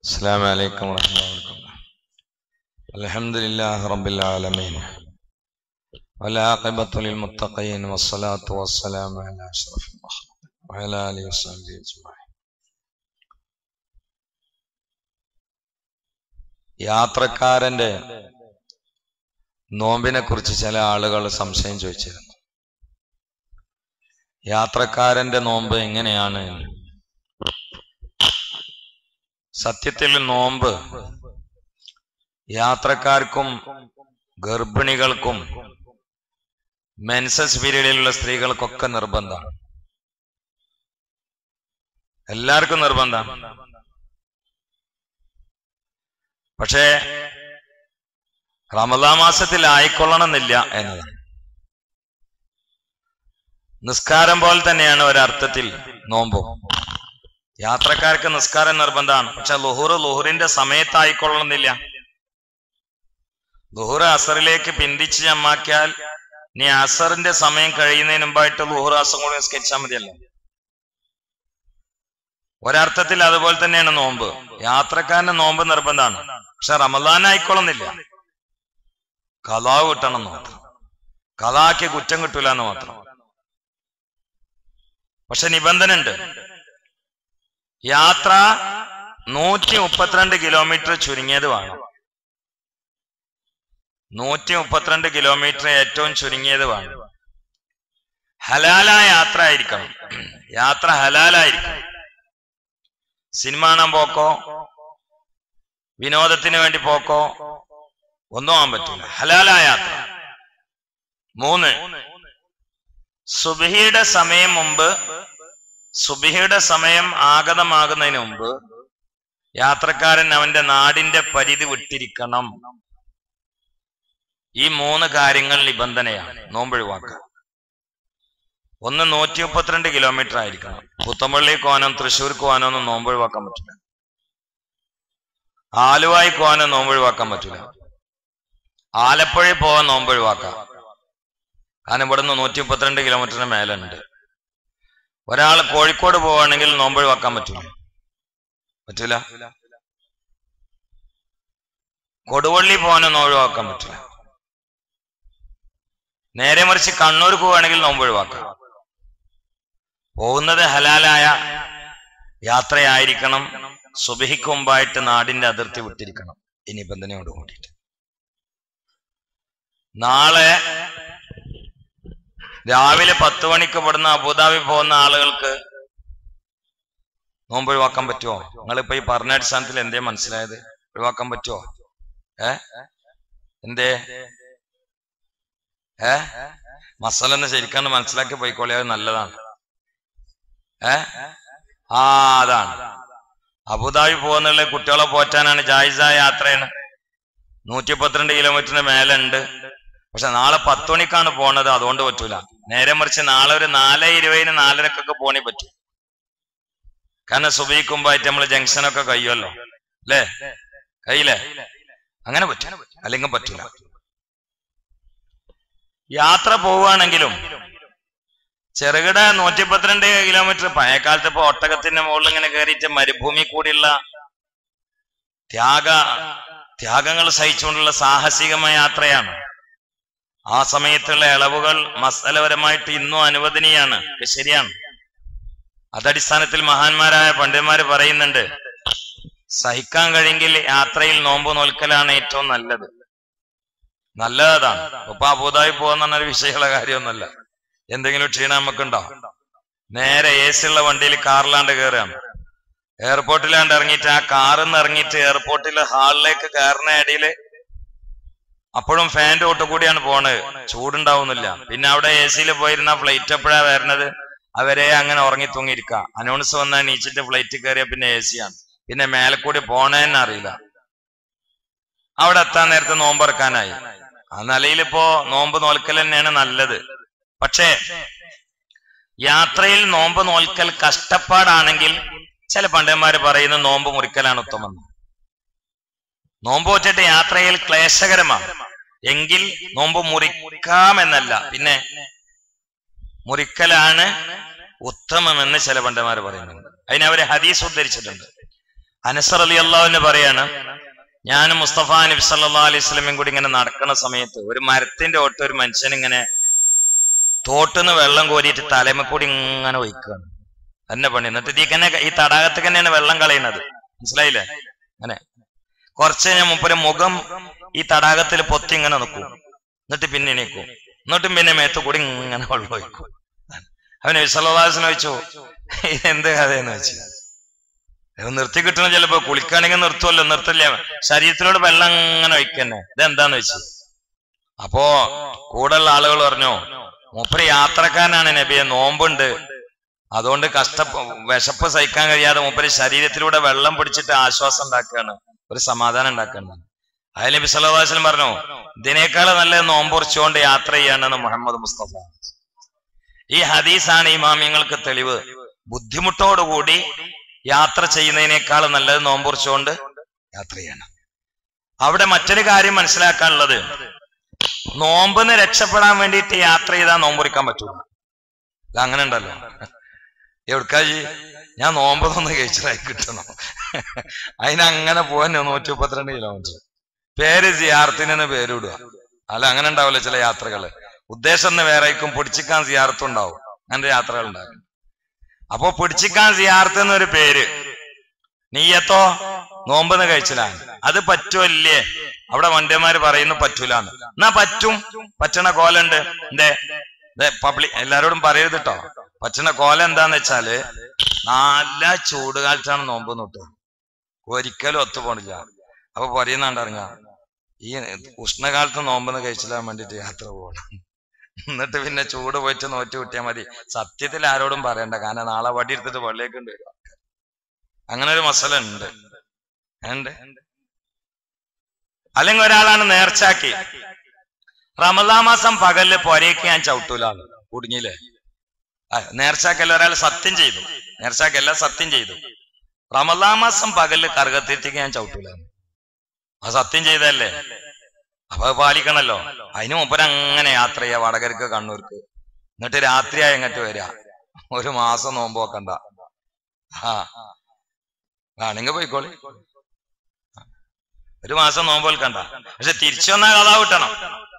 السلام عليكم ورحمة الله وبركاته الحمد لله رب العالمين والعاقبة للمتقين والصلاة والسلام على أشرف المخلوق وعلى آله وصحبه أجمعين യാത്രക്കാരന്റെ നോമ്പിനെ കുറിച്ച് ചില ആളുകൾ സംശയം ചോദിച്ചിരുന്നു യാത്രക്കാരന്റെ നോമ്പ് എങ്ങനെയാണ് എന്ന്. സത്യത്തിൽ നോമ്പ്. യാത്രക്കാർക്കും ഗർഭിണികൾക്കും മെൻസസ് പീരീഡിലുള്ള സ്ത്രീകൾക്കൊക്കെ നിർബന്ധമാണ് എല്ലാവർക്കും നിർബന്ധമാണ് പക്ഷേ റമദാ മാസത്തിൽ ആയിക്കൊള്ളണമെന്നില്ല എന്നതാണ്. നിസ്കാരം പോലെ തന്നെയാണ് ഒരർത്ഥത്തിൽ നോമ്പും. യാത്രക്കാർക്ക് നിസ്കാരം നിർബന്ധമാണ്. പക്ഷെ ലുഹുർ ലുഹുറിന്റെ സമയത്തായിക്കൊള്ളണമെന്നില്ല. ലുഹുർ അസറിലേക്ക് പിന്തിച്ച് ചമ്മാക്കിയാൽ നീ അസറിന്റെ സമയം കഴിയുന്നതിന് മുമ്പായിട്ട് ലുഹുർ അസം കൂടി നിസ്കരിച്ചാൽ മതിയല്ലോ. ഒരർത്ഥത്തിൽ അതുപോലെ തന്നെയാണ് നോമ്പ്. യാത്രക്കാരന്റെ നോമ്പ് നിർബന്ധമാണ്. പക്ഷെ റമദാൻ ആയിക്കൊള്ളുന്നില്ല കലാവ് കിട്ടണം മാത്രം. കലാക്ക് കുറ്റം കിട്ടൂല എന്ന് മാത്രം. പക്ഷെ നിബന്ധന ഉണ്ട് യാത്ര നൂറ്റി മുപ്പത്തിരണ്ട് കിലോമീറ്റർ ചുരുങ്ങിയത് വേണം. നൂറ്റി മുപ്പത്തിരണ്ട് കിലോമീറ്റർ ഏറ്റവും ചുരുങ്ങിയത് വേണം. ഹലാലായ യാത്ര ആയിരിക്കണം. യാത്ര ഹലാലായിരിക്കണം. സിനിമ കാണാൻ പോക്കോ? വിനോദത്തിന് വേണ്ടി പോക്കോ? ഒന്നും ആവാൻ പറ്റില്ല ഹലാലായ യാത്ര. മൂന്ന്. സുബിയുടെ സമയം മുമ്പ് സുബിഹയുടെ സമയം ആഗതമാകുന്നതിന് മുമ്പ് യാത്രക്കാരൻ അവന്റെ നാടിന്റെ പരിധി വിട്ടിരിക്കണം. ഈ മൂന്ന് കാര്യങ്ങൾ നിബന്ധനയാണ്. നോമ്പൊഴിവാക്കുക ഒന്ന് നൂറ്റി മുപ്പത്തിരണ്ട് കിലോമീറ്റർ ആയിരിക്കണം. പുത്തമ്പള്ളി കോനം തൃശ്ശൂർ കോനം ഒന്നും നോമ്പൊഴിവാക്കാൻ പറ്റില്ല. ആലുവായി കോനം നോമ്പൊഴിവാക്കാൻ പറ്റില്ല. ആലപ്പുഴയിൽ പോകാൻ നോമ്പൊഴിവാക്കാം കാരണം ഇവിടുന്ന് നൂറ്റി മുപ്പത്തിരണ്ട് കിലോമീറ്ററിന് മേലുണ്ട്. ഒരാൾ കോഴിക്കോട് പോവുകയാണെങ്കിൽ നോമ്പൊഴിവാക്കാൻ പറ്റൂല. പറ്റൂല? കൊടുവള്ളി പോകാനും നോമ്പൊഴിവാക്കാൻ പറ്റില്ല നേരെ മറിച്ച് കണ്ണൂർ പോവുകയാണെങ്കിൽ നോമ്പൊഴിവാക്കാം പോകുന്നത് ഹലാലായ യാത്രയായിരിക്കണം. സുബഹിക്ക് മുമ്പായിട്ട് നാടിന്റെ അതിർത്തി വിട്ടിരിക്കണം. ഇനി നിബന്ധനയോട് കൂടിയിട്ട്. നാളെ രാവിലെ പത്ത് മണിക്ക് ഇവിടുന്ന് അബുദാബി പോകുന്ന ആളുകൾക്ക് നോമ്പ് ഒഴിവാക്കാൻ പറ്റുമോ? നിങ്ങളിപ്പോ ഈ പറഞ്ഞ അടിസ്ഥാനത്തിൽ എന്തേ മനസ്സിലായത്? ഒഴിവാക്കാൻ പറ്റുമോ? ഏ? എന്തേ? ഏ? മസാല ശരിക്കാണ് മനസ്സിലാക്കി പോയിക്കോളിയത് നല്ലതാണ്. ഏ? ആ അതാണ്. അബുദാബി പോകുന്നുള്ള കുട്ടികളെ പോറ്റാനാണ് ജായിസായ യാത്രയാണ്. നൂറ്റി പന്ത്രണ്ട് കിലോമീറ്ററിന് മേലുണ്ട്. പക്ഷെ നാളെ പത്ത് മണിക്കാണ് പോണത് അതുകൊണ്ട് പറ്റൂല. നേരെ മറിച്ച് നാളെ ഒരു നാല് ഇരുപതിന് നാലരക്കൊക്കെ പോണേ പറ്റൂ. കാരണം സുബീക്കുമ്പായിട്ട് നമ്മൾ ജംഗ്ഷനൊക്കെ കഴിയുമല്ലോ. അല്ലേ? കയ്യില്ലേ അങ്ങനെ പറ്റും. അല്ലെങ്കിൽ പറ്റില്ല യാത്ര പോവുകയാണെങ്കിലും ചെറുകിട നൂറ്റി പന്ത്രണ്ട് കിലോമീറ്റർ പഴയകാലത്ത് ഇപ്പൊ ഒട്ടകത്തിന്റെ മുകളിൽ ഇങ്ങനെ കയറിയിട്ട് മരുഭൂമി കൂടിയുള്ള ത്യാഗ ത്യാഗങ്ങൾ സഹിച്ചുകൊണ്ടുള്ള സാഹസികമായ യാത്രയാണ്. ആ സമയത്തുള്ള ഇളവുകൾ മസലപരമായിട്ട് ഇന്നും അനുവദനീയാണ്. ശരിയാണ്. അതടിസ്ഥാനത്തിൽ മഹാന്മാരായ പണ്ഡിതന്മാര് പറയുന്നുണ്ട് സഹിക്കാൻ കഴിയെങ്കിൽ യാത്രയിൽ നോമ്പ് നോൽക്കലാണ് ഏറ്റവും നല്ലത്. നല്ലതാണ്. ഇപ്പൊ അബൂതായി പോകുന്ന ഒരു വിഷയമുള്ള കാര്യമൊന്നുമല്ല. എന്തെങ്കിലും ക്ഷീണം നമുക്കുണ്ടോ? നേരെ എ സി ഉള്ള വണ്ടിയിൽ കാറിലാണ്ട് കയറുകയാണ്. എയർപോർട്ടിലാണ്ട് ഇറങ്ങിയിട്ട് ആ കാറിൽ നിന്ന് ഇറങ്ങിയിട്ട് എയർപോർട്ടിലെ ഹാളിലേക്ക് കയറുന്ന ഇടയിൽ അപ്പോഴും ഫാന്റെ ഒട്ട് കൂടിയാണ് പോണത്. ചൂടുണ്ടാവുന്നില്ല. പിന്നെ അവിടെ എ സിയിൽ പോയിരുന്ന ഫ്ലൈറ്റ് എപ്പോഴാ വരണത്? അവരെ അങ്ങനെ ഉറങ്ങി തൂങ്ങിയിരിക്കുക അനൗൺസ് വന്നാൽ നീച്ചിട്ട് ഫ്ലൈറ്റ് കയറിയ പിന്നെ എ സിയാണ് പിന്നെ മേലെ കൂടി പോണേന്ന് അറിയില്ല. അവിടെ എത്താൻ നേരത്തെ നോമ്പറക്കാനായി ആ നിലയിൽ ഇപ്പോ നോമ്പ് നോൽക്കൽ തന്നെയാണ് നല്ലത്. പക്ഷേ യാത്രയിൽ നോമ്പ് നോൽക്കൽ കഷ്ടപ്പാടാണെങ്കിൽ ചില പണ്ഡിതന്മാർ പറയുന്ന നോമ്പ് മുറിക്കലാണ് ഉത്തമം. നോമ്പ് വെച്ചിട്ട് യാത്രയിൽ ക്ലേശകരമാണ്. എങ്കിൽ നോമ്പ് മുറിക്കാമെന്നല്ല. പിന്നെ മുറിക്കലാണ് ഉത്തമമെന്ന് ചില പണ്ഡിതന്മാർ പറയുന്നുണ്ട്. അവർ ഹദീസ് ഉദ്ധരിച്ചിട്ടുണ്ട്. അനസർ അലി അള്ളാഹുവിന് പറയാണ് ഞാനും മുസ്തഫ നബി സല്ലാ അലൈഹി സ്വലമയും കൂടി ഇങ്ങനെ നടക്കുന്ന സമയത്ത് ഒരു മരത്തിന്റെ ഒട്ട് ഒരു മനുഷ്യൻ ഇങ്ങനെ തോട്ടുനിന്ന് വെള്ളം കോരിയിട്ട് തലമ കൂടി ഇങ്ങനെ ഒഴിക്കുകയാണ്. തന്നെ പണി. എന്നിട്ട് ഈ തന്നെ ഈ തടാകത്തിൽ തന്നെയാണ് വെള്ളം കളയുന്നത്. മനസ്സിലായില്ലേ? അങ്ങനെ. കുറച്ച് കഴിഞ്ഞാൽ മുപ്പര് മുഖം ഈ തടാകത്തിൽ പൊത്തി ഇങ്ങനെ നിൽക്കും. എന്നിട്ട് പിന്നെ എണീക്കും. എന്നിട്ടും പിന്നെ മേത്ത് കൂടി ഇങ്ങനെ വെള്ളം ഒഴിക്കും. അവന് വിസലദാസനെ വെച്ചു ഇതെന്ത് കഥയെന്ന് വെച്ചു? നിർത്തി കിട്ടണം ചിലപ്പോ. കുളിക്കാണെങ്കിൽ നിർത്തുമല്ലോ നിർത്തില്ല ശരീരത്തിലോട് വെള്ളം അങ്ങനെ ഒഴിക്കന്നെ. ഇതെന്താന്ന് വെച്ചു? അപ്പോ കൂടെയുള്ള ആളുകൾ പറഞ്ഞു മൂപ്പര് യാത്രക്കാരനാണ് നബിയെ. നോമ്പുണ്ട്. അതുകൊണ്ട് കഷ്ട വിശപ്പ് സഹിക്കാൻ കഴിയാതെ മൂപ്പര് ശരീരത്തിലൂടെ വെള്ളം പിടിച്ചിട്ട് ആശ്വാസം ഉണ്ടാക്കുകയാണ്. ഒരു സമാധാനം ഉണ്ടാക്കുകയാണ്. അതിൽ നബി പറഞ്ഞു ഇതിനേക്കാൾ നല്ല നോമ്പുറിച്ചുകൊണ്ട് യാത്ര ചെയ്യാണെന്ന് മുഹമ്മദ് മുസ്തഫ. ഈ ഹദീസാണ് ഈ മാമ്യങ്ങൾക്ക് തെളിവ്. ബുദ്ധിമുട്ടോടുകൂടി യാത്ര ചെയ്യുന്നതിനേക്കാൾ നല്ലത് നോമ്പുറിച്ചുകൊണ്ട് യാത്ര ചെയ്യണം. അവിടെ മറ്റൊരു കാര്യം മനസ്സിലാക്കാനുള്ളത്. നോമ്പിന്ന് രക്ഷപ്പെടാൻ വേണ്ടിയിട്ട് യാത്ര ചെയ്താൽ നോമ്പുറിക്കാൻ പറ്റുള്ളൂ അങ്ങനെ ഉണ്ടല്ലോ. എവിടുക്കാജി ഞാൻ നോമ്പതൊന്ന് കഴിച്ചതായി കിട്ടണം. അതിനങ്ങനെ പോകാൻ നൂറ്റി മുപ്പത്തിരണ്ട് കിലോമീറ്റർ പേര് സിയാർത്തിനെന്ന് പേരിടുക. അല്ല അങ്ങനെ ഉണ്ടാവില്ല ചില യാത്രകൾ. ഉദ്ദേശം എന്ന് വേറെ ആയിരിക്കും പിടിച്ചിക്കാൻ സിയാർത്തും ഉണ്ടാവും. അങ്ങനെ യാത്രകൾ ഉണ്ടാകും അപ്പോ പിടിച്ചിക്കാൻ സിയാർത്ത് എന്നൊരു പേര്. നീയത്തോ? നോമ്പെന്ന് കഴിച്ചിലാണ് അത് പറ്റുമല്ലേ അവിടെ വണ്ടിയന്മാര് പറയുന്നു പറ്റൂലാന്ന്. എന്നാ പറ്റും? പറ്റണ കോലുണ്ട്. എന്തേ? പബ്ലിക് എല്ലാരോടും പറയരുത് കേട്ടോ പറ്റണ കോല എന്താന്ന് വെച്ചാൽ നല്ല ചൂട് കാലത്താണ് നോമ്പ് നോട്ട് ഒരിക്കലും ഒത്തുപോണില്ല അപ്പൊ പറയുന്നുണ്ടറിഞ്ഞ ഈ ഉഷ്ണകാലത്ത് നോമ്പെന്ന് കഴിച്ചില്ലാൻ വേണ്ടിട്ട് യാത്ര പോകണം എന്നിട്ട് പിന്നെ ചൂട് പോയിട്ട് നോറ്റ് കിട്ടിയാൽ മതി. സത്യത്തിൽ ആരോടും പറയണ്ട. കാരണം നാളെ വടി എടുത്തിട്ട് വെള്ളിലേക്ക് ഉണ്ട് അങ്ങനെ ഒരു മസല ഉണ്ട്. ഉണ്ട് അല്ലെങ്കിൽ ഒരാളാണ് നേർച്ചാക്കി. റമദാ മാസം പകലിൽ പൊരയ്ക്ക് ഞാൻ ചവിട്ടൂലാണ് കുടുങ്ങിയില്ലേ? നേർച്ചാക്കല്ല ഒരാൾ സത്യം ചെയ്തു. നേർച്ചാക്കല്ല സത്യം ചെയ്തു. റമദാ മാസം പകൽ കറുകത്തിരിക്ക് ഞാൻ ചവിട്ടൂലാണ് ആ സത്യം ചെയ്തല്ലേ അപ്പൊ പാലിക്കണല്ലോ. അതിന് മുമ്പ് അങ്ങനെ യാത്ര ചെയ്യാ. വടകരക്ക് കണ്ണൂർക്ക്. എന്നിട്ട് രാത്രിയായി എങ്ങോട്ട് വരിക ഒരു മാസം നോമ്പ് വെക്കണ്ട. ആ. ആണെങ്കിൽ പോയിക്കോളി. ഒരു മാസം നോമ്പ് വെക്കണ്ട. പക്ഷെ തിരിച്ചു വന്നാൽ കഥ കിട്ടണം.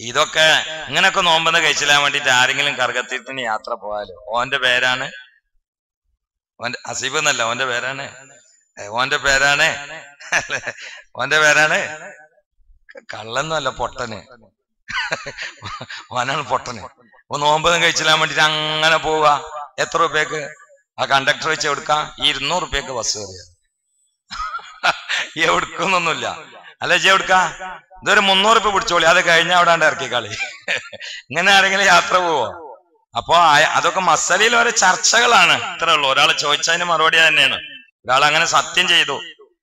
ഇതൊക്കെ ഇങ്ങനൊക്കെ നോമ്പെന്ന് കഴിച്ചില്ലാൻ വേണ്ടിട്ട് ആരെങ്കിലും കർഗത്തീർത്ഥത്തിന് യാത്ര പോയാലോ? ഓന്റെ പേരാണ്? ഓന്റെ അസീബ് എന്നല്ല ഓന്റെ പേരാണ്. ഓന്റെ പേരാണ്? ഓന്റെ പേരാണ്? കള്ളന്നല്ല പൊട്ടന്. ഓനാണ് പൊട്ടന്. ഒന്ന് നോമ്പെന്ന് കഴിച്ചില്ലാൻ വേണ്ടിട്ട് അങ്ങനെ പോവുക എത്ര റുപ്യക്ക് ആ കണ്ടക്ടർ വെച്ച് എടുക്കാം ഇരുന്നൂറ് റുപ്യക്ക് ബസ് കയറിയ എവിടുക്കുന്നൊന്നുമില്ല അല്ല ജെ എടുക്കാ ഇതൊരു മുന്നൂറ് റുപ്യ പിടിച്ചോളി. അത് കഴിഞ്ഞ അവിടെ കളി ഇങ്ങനെ ആരെങ്കിലും യാത്ര പോവോ? അപ്പൊ അതൊക്കെ മസലയിൽ ഓരോ ചർച്ചകളാണ്. ഇത്രേ ഉള്ളൂ. ഒരാൾ ചോദിച്ചതിന് മറുപടി തന്നെയാണ്. ഒരാൾ അങ്ങനെ സത്യം ചെയ്തു.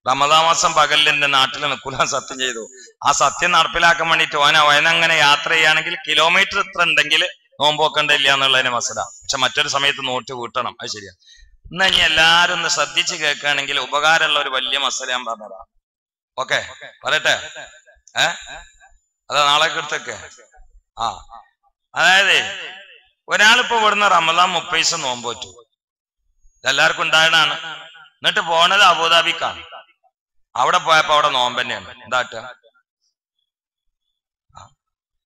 റമദാ മാസം പകലിൽ എന്റെ നാട്ടിൽ നിൽക്കൂല സത്യം ചെയ്തു. ആ സത്യം നടപ്പിലാക്കാൻ വേണ്ടിട്ട് ഓന ഓനങ്ങനെ യാത്ര ചെയ്യുകയാണെങ്കിൽ കിലോമീറ്റർ ഇത്ര ഉണ്ടെങ്കിൽ നോമ്പോക്കണ്ടില്ല എന്നുള്ളതിന് മസല. പക്ഷെ മറ്റൊരു സമയത്ത് നോട്ട് കൂട്ടണം. അത് ശരിയാ. എന്നാ ഇനി എല്ലാരും ഒന്ന് ശ്രദ്ധിച്ച് കേൾക്കുകയാണെങ്കിൽ ഉപകാരമുള്ള ഒരു വലിയ മസല ഞാൻ പറഞ്ഞതാ. ഓക്കെ പറയട്ടെ. ഏ? അതാ നാളെ എടുത്തൊക്കെ ആ. അതായത് ഒരാളിപ്പോ ഇവിടുന്ന് റമദാൻ മുപ്പൈസ നോമ്പോറ്റു ഇതെല്ലാവർക്കും ഉണ്ടായതാണ്. എന്നിട്ട് പോണത് അബുദാബിക്കാണ്. അവിടെ പോയപ്പോ അവിടെ നോമ്പ് തന്നെയാണ്. എന്താട്ട ആ.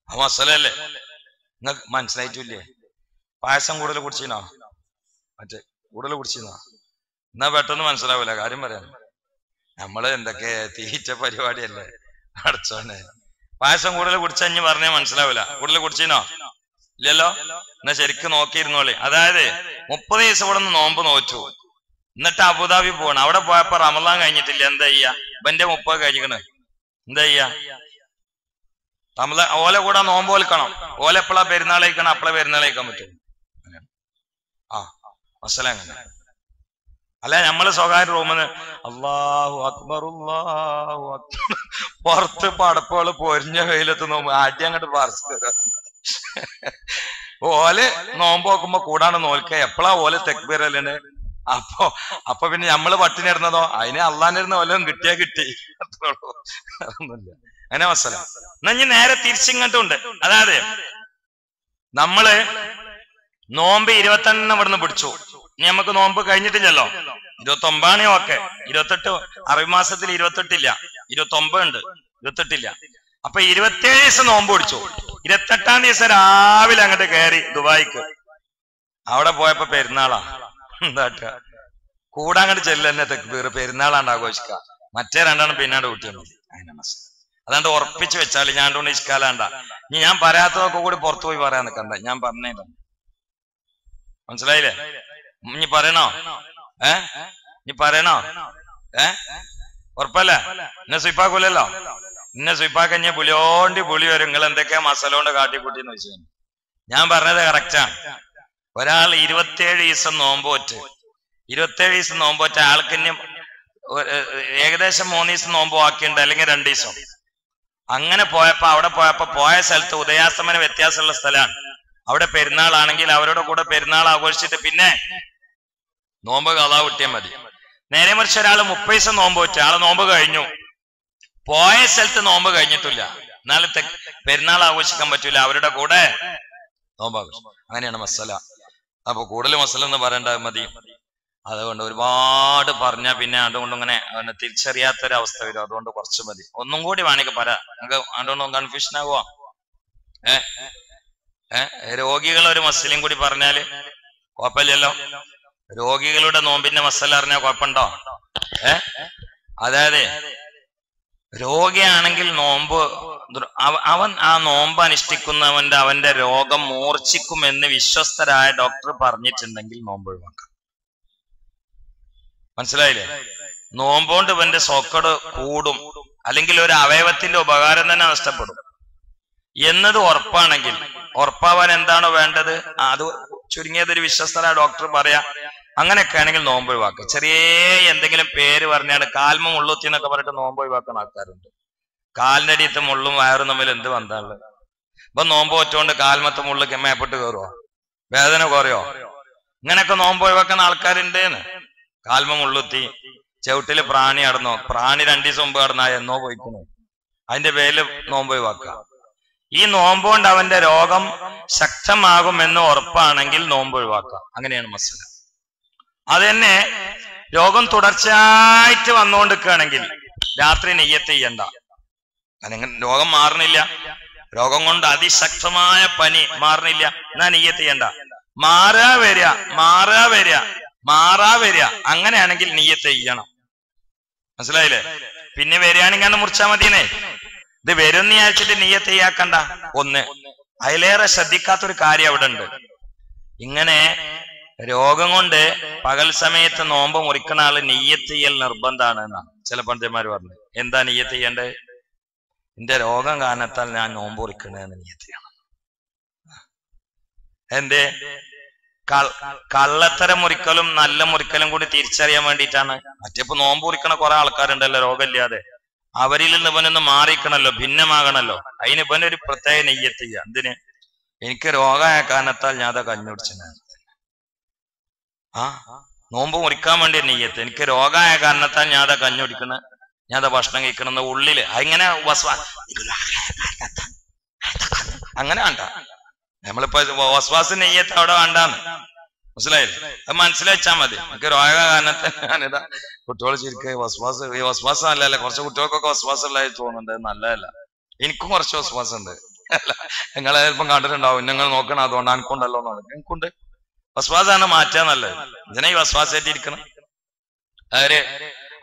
മസലല്ലേ നിങ്ങൾക്ക് മനസ്സിലായിട്ടില്ലേ? പായസം കൂടുതൽ കുടിച്ചിനോ? മറ്റേ കൂടുതൽ കുടിച്ചിനോ? എന്നാ പെട്ടെന്ന് മനസ്സിലാവില്ല കാര്യം പറയാൻ നമ്മൾ എന്തൊക്കെ തീറ്റ പരിപാടിയല്ലേ? അടച്ചോനെ. പായസം കൂടുതൽ കുടിച്ചഞ്ഞ് പറഞ്ഞേ മനസ്സിലാവില്ല കൂടുതൽ കുടിച്ചിനോ? ഇല്ലല്ലോ? എന്നാ ശരിക്കും നോക്കിയിരുന്നോളി. അതായത് മുപ്പത് ദിവസം ഇവിടെ നിന്ന് നോമ്പ് നോറ്റു. എന്നിട്ട് അബുദാബി പോകണം അവിടെ പോയപ്പോ റമദാൻ കഴിഞ്ഞിട്ടില്ല. എന്താ ചെയ്യാ? ഇവന്റെ മുപ്പത് കഴിഞ്ഞിക്കണ്. എന്താ ചെയ്യാ? റമദാൻ ഓല കൂടെ നോമ്പ് ഓൽക്കണം. ഓല എപ്പോഴാ പെരുന്നാളേക്കണം കഴിക്കണം? അപ്പളെ പെരുന്നാളേക്കാൻ പറ്റും. ആ. മസല അങ്ങനെ അല്ല നമ്മൾ സ്വകാര്യ റൂമിന് അള്ളാഹു അക്ബർ അള്ളാഹു അക്ബർ. പുറത്ത് പടപ്പുകൾ പൊരിഞ്ഞ വെയിലത്ത് നോമ്പ്. ആട്ടി അങ്ങോട്ട് പറിച്ചു ഓൽ നോമ്പ് നോക്കുമ്പോ കൂടാണ് നോൽക്ക. എപ്പോഴാ ഓൽ തെക്ബീറല്ലേ അപ്പൊ അപ്പൊ പിന്നെ നമ്മൾ പട്ടിണി ഇടുന്നതോ അതിന് അള്ളാനിരുന്ന വല്ലതും കിട്ടിയാ കിട്ടി. അത്രേ ഉള്ളൂ ഒന്നുമില്ല അങ്ങനെ അവസരം എന്നാ ഞാൻ നേരെ തിരിച്ചിങ്ങോട്ടുണ്ട്. അതായത് നമ്മൾ നോമ്പ് ഇരുപത്തെണ്ണം ഇവിടുന്ന് പിടിച്ചു. ഇനി നമുക്ക് നോമ്പ് കഴിഞ്ഞിട്ടില്ലല്ലോ. ഇരുപത്തി ഒമ്പതാണ് ഓക്കെ. ഇരുപത്തെട്ട് അറബി മാസത്തിൽ ഇരുപത്തെട്ടില്ല. ഇരുപത്തി ഒമ്പത് ഉണ്ട്. ഇരുപത്തെട്ടില്ല. അപ്പൊ ഇരുപത്തേഴ് ദിവസം നോമ്പ് പിടിച്ചു. ഇരുപത്തെട്ടാം ദിവസം രാവിലെ അങ്ങോട്ട് കയറി ദുബായിക്ക്. അവിടെ പോയപ്പോ പെരുന്നാളാ. എന്താ കൂടെ അങ്ങോട്ട് ചെല്ലന്നെ തെക്ക് പെരുന്നാളാണ്ട് ആഘോഷിക്ക മറ്റേ രണ്ടാണ് പിന്നാണ്ട് കൂട്ടിയാൽ അതാണ്ട് ഉറപ്പിച്ച് വെച്ചാൽ ഞാൻ കൊണ്ട് ഇഷ്കാലാണ്ട ഇനി ഞാൻ പറയാത്തതൊക്കെ കൂടി പുറത്തു പോയി പറയാൻ നിൽക്കണ്ട ഞാൻ പറഞ്ഞേണ്ട മനസ്സിലായില്ലേ? ഇനി പറയണോ? ഏ? ഇനി പറയണോ? ഏ? ഉറപ്പല്ലേ? എന്നെ സുയിപ്പാക്കൂലല്ലോ എന്നെ സുയിപ്പാക്കഞ്ഞ പുലിയോണ്ടി പുളി വരും. നിങ്ങൾ എന്തൊക്കെയാ മസാല കൊണ്ട് കാട്ടിക്കൂട്ടിന്ന് വെച്ചു ഞാൻ പറഞ്ഞത് കറക്റ്റാണ് ഒരാൾ ഇരുപത്തിയേഴ് ദിവസം നോമ്പോറ്റ്. ഇരുപത്തിയേഴ് ദിവസം നോമ്പോറ്റ ആൾക്ക് ഇനി ഏകദേശം മൂന്ന് ദിവസം നോമ്പ് അല്ലെങ്കിൽ രണ്ട് ദിവസം. അങ്ങനെ പോയപ്പോ അവിടെ പോയപ്പോ പോയ സ്ഥലത്ത് ഉദയാസ്തമന വ്യത്യാസമുള്ള സ്ഥലമാണ്. അവിടെ പെരുന്നാളാണെങ്കിൽ അവരുടെ കൂടെ പെരുന്നാൾ ആഘോഷിച്ചിട്ട് പിന്നെ നോമ്പ് കഥാ കിട്ടിയാൽ മതി. നേരെ മറിച്ച് ഒരാൾ മുപ്പത് ദിവസം നോമ്പ് വെച്ചു. ആളെ നോമ്പ് കഴിഞ്ഞു. പോയ സ്ഥലത്ത് നോമ്പ് കഴിഞ്ഞിട്ടില്ല. എന്നാലും പെരുന്നാൾ ആഘോഷിക്കാൻ പറ്റൂല. അവരുടെ കൂടെ നോമ്പ് ആഘോഷിക്കും. അങ്ങനെയാണ് മസല. അപ്പൊ കൂടുതൽ മസല എന്ന് പറയേണ്ട മതി. അതുകൊണ്ട് ഒരുപാട് പറഞ്ഞാൽ പിന്നെ അതുകൊണ്ട് ഇങ്ങനെ തിരിച്ചറിയാത്തൊരവസ്ഥ വരും. അതുകൊണ്ട് കുറച്ച് മതി. ഒന്നും കൂടി വേണമെങ്കിൽ പറ. നിങ്ങൾക്ക് അതുകൊണ്ട് കൺഫ്യൂഷൻ ആകുവാ ഏഹ് രോഗികൾ ഒരു മസിലും കൂടി പറഞ്ഞാൽ കുഴപ്പമില്ലല്ലോ. രോഗികളുടെ നോമ്പിന്റെ മസല അറിഞ്ഞാൽ കുഴപ്പമുണ്ടോ? ഏ? അതായത് രോഗിയാണെങ്കിൽ നോമ്പ് അവൻ ആ നോമ്പ് അനുഷ്ഠിക്കുന്നവന്റെ അവന്റെ രോഗം മൂർച്ഛിക്കും എന്ന് വിശ്വസ്തരായ ഡോക്ടർ പറഞ്ഞിട്ടുണ്ടെങ്കിൽ നോമ്പ് ഒഴിവാക്കാം. മനസ്സിലായില്ലേ? നോമ്പോണ്ട് ഇവന്റെ സോക്കട് കൂടും. അല്ലെങ്കിൽ ഒരു അവയവത്തിന്റെ ഉപകാരം തന്നെ നഷ്ടപ്പെടും. എന്നത് ഉറപ്പാണെങ്കിൽ ഉറപ്പാവാൻ എന്താണോ വേണ്ടത്? അത് ചുരുങ്ങിയത് ഒരു വിശ്വസ്തരായ ഡോക്ടർ പറയാ അങ്ങനെയൊക്കെ ആണെങ്കിൽ നോമ്പ് ഒഴിവാക്കുക. ചെറിയ എന്തെങ്കിലും പേര് പറഞ്ഞാണ് കാൽമ മുള്ളുത്തി എന്നൊക്കെ പറഞ്ഞിട്ട് നോമ്പ് ഒഴിവാക്കുന്ന ആൾക്കാരുണ്ട്. കാലിന്റെ മുള്ളും വയറും തമ്മിൽ എന്ത് ബന്ധമുള്ളത് ഇപ്പൊ നോമ്പ് ഒറ്റോണ്ട് കാൽമത്തെ മുള്ളു കെമ്മയപ്പെട്ട് കയറുവോ വേദന കുറയോ? ഇങ്ങനെയൊക്കെ നോമ്പ് ഒഴിവാക്കുന്ന ആൾക്കാരുണ്ടേന്ന്. കാൽമ മുള്ളുത്തി ചവിട്ടിൽ പ്രാണി അടന്നോ? പ്രാണി രണ്ടു ദിവസം മുമ്പ് കടന്നാ എന്നോ പോയിക്കണോ. അതിന്റെ പേരിൽ നോമ്പ് ഒഴിവാക്കുക. ഈ നോമ്പുകൊണ്ട് അവന്റെ രോഗം ശക്തമാകുമെന്ന് ഉറപ്പാണെങ്കിൽ നോമ്പ് ഒഴിവാക്കുക. അങ്ങനെയാണ് മസല. അത് തന്നെ രോഗം തുടർച്ചയായിട്ട് വന്നുകൊണ്ടിരിക്കുകയാണെങ്കിൽ രാത്രി നെയ്യത്ത് ചെയ്യണ്ട. രോഗം മാറണില്ല. രോഗം കൊണ്ട് അതിശക്തമായ പനി മാറണില്ല. എന്നാ നെയ്യത്ത് ചെയ്യണ്ട. മാറാ വരിക മാറാ വരിക മാറാ വരിക. അങ്ങനെയാണെങ്കിൽ നെയ്യത്ത് ചെയ്യണം. മനസ്സിലായില്ലേ? പിന്നെ വരികയാണെങ്കിൽ അന്ന് മുറിച്ചാ മതിയെന്നേ. ഇത് വരുന്ന എന്ന് നീയത്തെയ്യാക്കണ്ട ഒന്ന് അതിലേറെ ശ്രദ്ധിക്കാത്തൊരു കാര്യം അവിടെ ഉണ്ട് ഇങ്ങനെ രോഗം കൊണ്ട് പകൽ സമയത്ത് നോമ്പ് മുറിക്കുന്ന ആൾ നെയ്യത്ത് നിർബന്ധമാണ് എന്നാണ് ചില പണ്ഡിതന്മാർ പറഞ്ഞു. എന്താ നെയ്യത്ത് എന്റെ രോഗം കാരണത്താൽ ഞാൻ നോമ്പ് മുറിക്കണേന്ന് നെയ്യത്ത് ചെയ്യണം എന്തേ? കള്ളത്തരം മുറിക്കലും നല്ല മുറിക്കലും കൂടി തിരിച്ചറിയാൻ വേണ്ടിയിട്ടാണ്. മറ്റേപ്പോ നോമ്പ് മുറിക്കണ കുറെ ആൾക്കാരുണ്ടല്ലോ രോഗമില്ലാതെ. അവരിൽ നിന്ന് ഇവനൊന്ന് മാറിക്കണല്ലോ ഭിന്നമാകണല്ലോ. അതിന് ഇവനൊരു പ്രത്യേക നെയ്യത്ത് എന്തിന്? എനിക്ക് രോഗമായ കാരണത്താൽ ഞാൻ അത് കഞ്ഞുടിച്ചതാണ് ആ? നോമ്പ് മുറിക്കാൻ വേണ്ടി നെയ്യത്ത്. എനിക്ക് രോഗമായ കാരണത്താൽ ഞാൻ അതാ കഞ്ഞുടിക്കണ ഞാൻ അതാ ഭക്ഷണം കഴിക്കണമെന്ന് ഉള്ളിൽ. അങ്ങനെ അങ്ങനെ വേണ്ട. നമ്മളിപ്പോ വസ്വാസ് നെയ്യത്ത് അവിടെ വേണ്ടാന്ന്. മനസ്സിലായില്ലേ? അത് മനസ്സിലാച്ചാ മതി. എനിക്ക് രോഗ ഞാനിതാ കുട്ടികൾ ശരിക്കും വസ്വാസം ഈ വസ്വാസം അല്ലല്ല കുറച്ച് കുട്ടികൾക്കൊക്കെ വസ്വാസം ഉള്ളതായി തോന്നുന്നുണ്ട് നല്ലതല്ല. എനിക്കും കുറച്ച് വസ്വാസം ഉണ്ട് നിങ്ങളെ ചിലപ്പം കണ്ടിട്ടുണ്ടാവും. നിങ്ങൾ നോക്കണം അതുകൊണ്ട് എനിക്കുണ്ടല്ലോ എന്ന് എനിക്കുണ്ട്. വസ്വാസാണ് മാറ്റാൻ നല്ലത്. ഇതിനെ ഈ വസ്വാസായിട്ട് ഇരിക്കണം? അവർ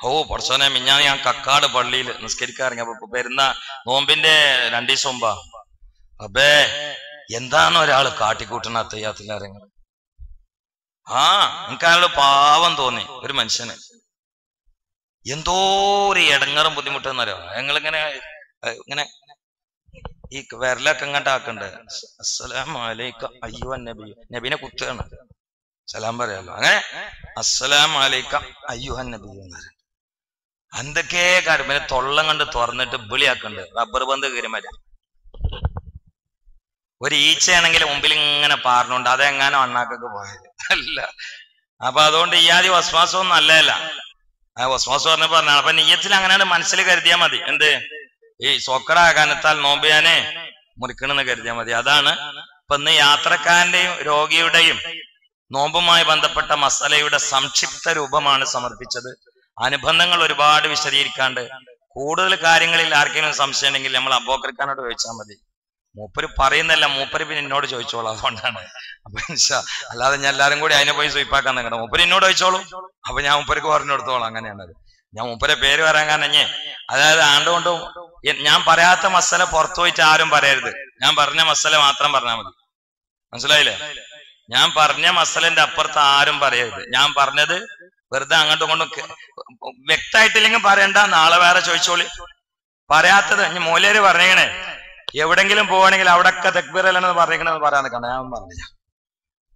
ഓ പഠിച്ചോനെ മിഞ്ഞാന്ന് ഞാൻ കക്കാട് പള്ളിയിൽ നിസ്കരിക്കാറിങ്ങപ്പോ വരുന്ന നോമ്പിന്റെ രണ്ടീസം മുമ്പാ. അബേ എന്താണ് ഒരാൾ കാട്ടിക്കൂട്ടണ തെയ്യാത്തില്ലാരെങ്ങൾ ആ എനിക്കാണല്ലോ പാവം തോന്നി. ഒരു മനുഷ്യന്. എന്തോ ഒരു ഇടങ്ങറും ബുദ്ധിമുട്ടെന്നറിയോ? ഞങ്ങളിങ്ങനെ ഇങ്ങനെ ഈ വിരലൊക്കെ ഇങ്ങോട്ട് ആക്കണ്ട്. അസ്സലാം അലൈക്ക അയ്യോ നബി. നബീനെ കുത്തുകയാണ്. സലാം പറയാലോ. അങ്ങനെ അസ്സലാം അലൈക്ക അയ്യോ നബി എന്ന് എന്തൊക്കെ കാര്യം? പിന്നെ തൊള്ളം കണ്ട് തുറന്നിട്ട് വിളിയാക്കണ്ട്. റബ്ബർ ബന്ധ കയറി ഒരു ഈച്ചയാണെങ്കിൽ മുമ്പിൽ ഇങ്ങനെ പാറിനുണ്ട് അതെങ്ങാനും അണ്ണാക്കൊക്കെ പോയത് അല്ല. അപ്പൊ അതുകൊണ്ട് ഈ ആദ്യ ഒന്നും അല്ലല്ല ആ വസ്വാസം പറഞ്ഞ പറഞ്ഞാണ് അപ്പൊ നെയ്യത്തിൽ അങ്ങനെയാണ് മനസ്സിൽ കരുതിയാൽ മതി. എന്ത്? ഈ സോക്കട കാരണത്താൽ നോമ്പിയാനെ മുറിക്കണമെന്ന് കരുതിയാൽ മതി. അതാണ് ഇപ്പൊ ഇന്ന് യാത്രക്കാരന്റെയും രോഗിയുടെയും നോമ്പുമായി ബന്ധപ്പെട്ട മസലയുടെ സംക്ഷിപ്ത രൂപമാണ് സമർപ്പിച്ചത്. അനുബന്ധങ്ങൾ ഒരുപാട് വിശദീകരിക്കാണ്ട് കൂടുതൽ കാര്യങ്ങളിൽ ആർക്കെങ്കിലും സംശയം ഉണ്ടെങ്കിൽ നമ്മൾ അബോക്കർക്കാനോട് ചോദിച്ചാൽ മതി. മൂപ്പര് പറയുന്നല്ല മൂപ്പര് പിന്നെ എന്നോട് ചോദിച്ചോളൂ അതുകൊണ്ടാണ്. അപ്പൊ അല്ലാതെ ഞാൻ എല്ലാരും കൂടി അതിനെ പോയി സ്വീപ്പാക്കാൻ നിങ്ങളുടെ മൂപ്പര് എന്നോട് ചോദിച്ചോളൂ. അപ്പൊ ഞാൻ മൂപ്പർക്ക് പറഞ്ഞു കൊടുത്തോളാം അങ്ങനെയാണത്. ഞാൻ മൂപ്പരെ പേര് പറയാൻ കാരണം ഞാൻ അതായത് ആണ്ടുകൊണ്ടും ഞാൻ പറയാത്ത മസല പുറത്തു പോയിട്ട് ആരും പറയരുത്. ഞാൻ പറഞ്ഞ മസല മാത്രം പറഞ്ഞാൽ മതി. മനസ്സിലായില്ലേ? ഞാൻ പറഞ്ഞ മസലന്റെ അപ്പുറത്ത് ആരും പറയരുത്. ഞാൻ പറഞ്ഞത് വെറുതെ അങ്ങോട്ടും ഇങ്ങോട്ടും വ്യക്തമായിട്ടില്ലെങ്കിൽ പറയണ്ട നാളെ വേറെ ചോദിച്ചോളി. പറയാത്തത് മൂലേര് പറഞ്ഞേക്കണേ. എവിടെങ്കിലും പോവാണെങ്കിൽ അവിടൊക്കെ തെക്ബീറല്ലെന്ന് പറയണമെന്ന് പറയാൻ കണ്ട ഞാൻ പറഞ്ഞില്ല.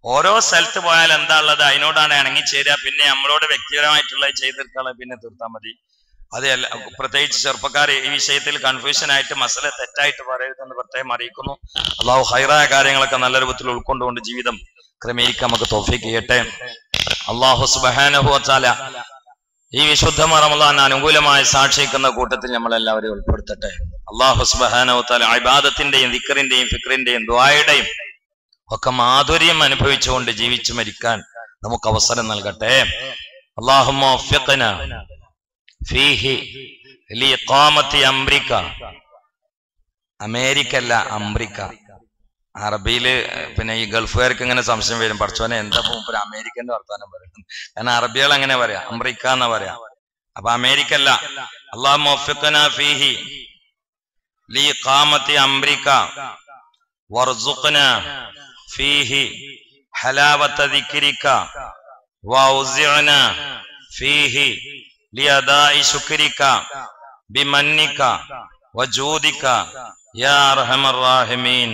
ഓരോ സ്ഥലത്ത് പോയാൽ എന്താ ഉള്ളത്? അതിനോടാണ് ഇണങ്ങിച്ചേരുക. പിന്നെ നമ്മളോട് വ്യക്തിപരമായിട്ടുള്ള ചെയ്തെടുക്കാനുള്ളത് പിന്നെ തീർത്താൽ മതി. അത് പ്രത്യേകിച്ച് ചെറുപ്പക്കാർ ഈ വിഷയത്തിൽ കൺഫ്യൂഷൻ ആയിട്ട് മസല തെറ്റായിട്ട് പറയരുതെന്ന് പ്രത്യേകം അറിയിക്കുന്നു. അള്ളാഹു ഹൈറായ കാര്യങ്ങളൊക്കെ നല്ല രൂപത്തിൽ ഉൾക്കൊണ്ടുകൊണ്ട് ജീവിതം ക്രമീകരിക്കാൻ നമുക്ക് തോഫിക്ക് ചെയ്യട്ടെ. അള്ളാഹു സുബാനുഭവത്താല ഈ വിശുദ്ധ റമളാൻ അനുകൂലമായി സാക്ഷിക്കുന്ന കൂട്ടത്തിൽ നമ്മൾ എല്ലാവരെയും ഉൾപ്പെടുത്തട്ടെ. അള്ളാഹു സുബാനോത്താല അബാദത്തിന്റെയും ദിക്കറിന്റെയും ഫിക്റിന്റെയും ദ്വായുടെയും ഒക്കെ മാധുര്യം അനുഭവിച്ചുകൊണ്ട് ജീവിച്ചു മരിക്കാൻ നമുക്ക് അവസരം നൽകട്ടെ. അള്ളാഹുമ്മ ഫീഹി ലിഖാമത്തി അമേരിക്ക അല്ല അംറിക്ക അറബിയിൽ പിന്നെ ഈ ഗൾഫുകാർക്ക് ഇങ്ങനെ സംശയം വരും. പഠിച്ചോനെ എന്താ മൂപ്പര് അമേരിക്കന്റെ വർത്താനം പറയുന്നത്? കാരണം അറബികൾ അങ്ങനെ പറയാ? അംറിക്ക എന്നാ പറയാ? അപ്പൊ അമേരിക്ക അല്ല. അള്ളാഹു لإقامة أمرك وارزقنا فيه حلاوة ذكرك وأوزعنا فيه لأداء شكرك بمنك وجودك يا أرحم الراحمين.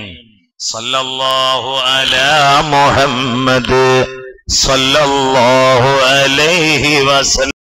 صلى الله على محمد صلى الله عليه وسلم.